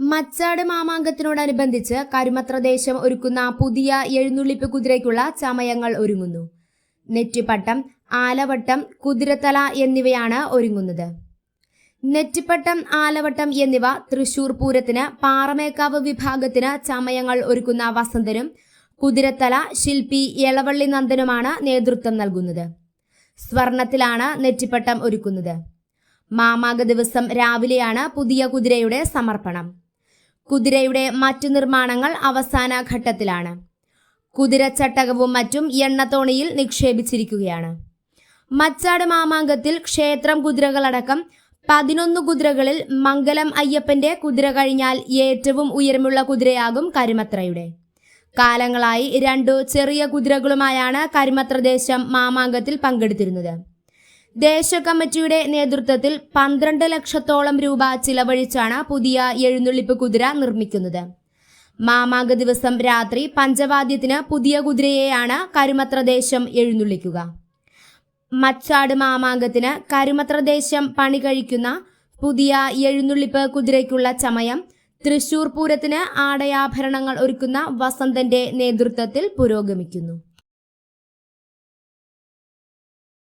മച്ചാട് മാമാങ്കത്തിനോടനുബന്ധിച്ച് കരുമത്രദേശം ഒരുക്കുന്ന പുതിയ എഴുന്നള്ളിപ്പ് കുതിരയ്ക്കുള്ള ചമയങ്ങൾ ഒരുങ്ങുന്നു. നെറ്റിപ്പട്ടം ആലവട്ടം കുതിരത്തല എന്നിവയാണ് ഒരുങ്ങുന്നത്. നെറ്റിപ്പട്ടം ആലവട്ടം എന്നിവ തൃശൂർ പൂരത്തിന് പാറമേക്കാവ് വിഭാഗത്തിന് ചമയങ്ങൾ ഒരുക്കുന്ന വസന്തനും കുതിരത്തല ശില്പി എളവള്ളി നന്ദനുമാണ് നേതൃത്വം നൽകുന്നത്. സ്വർണത്തിലാണ് നെറ്റിപ്പട്ടം ഒരുക്കുന്നത്. മാമാക ദിവസം രാവിലെയാണ് പുതിയ കുതിരയുടെ സമർപ്പണം. കുതിരയുടെ മറ്റു നിർമ്മാണങ്ങൾ അവസാന ഘട്ടത്തിലാണ്. കുതിരച്ചട്ടകവും മറ്റും എണ്ണത്തോണിയിൽ നിക്ഷേപിച്ചിരിക്കുകയാണ്. മച്ചാട് മാമാങ്കത്തിൽ ക്ഷേത്രം കുതിരകളടക്കം പതിനൊന്ന് കുതിരകളിൽ മംഗലം അയ്യപ്പന്റെ കുതിര കഴിഞ്ഞാൽ ഏറ്റവും ഉയരമുള്ള കുതിരയാകും കരിമത്രയുടെ. കാലങ്ങളായി രണ്ടു ചെറിയ കുതിരകളുമായാണ് കരിമത്രദേശം മാമാങ്കത്തിൽ പങ്കെടുത്തിരുന്നത്. ദേശ കമ്മിറ്റിയുടെ നേതൃത്വത്തിൽ പന്ത്രണ്ട് ലക്ഷത്തോളം രൂപ ചിലവഴിച്ചാണ് പുതിയ എഴുന്നള്ളിപ്പ് കുതിര നിർമ്മിക്കുന്നത്. മാമാങ്ക ദിവസം രാത്രി പഞ്ചവാദ്യത്തിന് പുതിയ കുതിരയെയാണ് കരുമത്രദേശം എഴുന്നള്ളിക്കുക. മച്ചാട് മാമാങ്കത്തിന് കരുമത്രദേശം പണി കഴിക്കുന്ന പുതിയ എഴുന്നള്ളിപ്പ് കുതിരയ്ക്കുള്ള ചമയം തൃശൂർ പൂരത്തിന് ആടയാഭരണങ്ങൾ ഒരുക്കുന്ന വസന്തന്റെ നേതൃത്വത്തിൽ പുരോഗമിക്കുന്നു.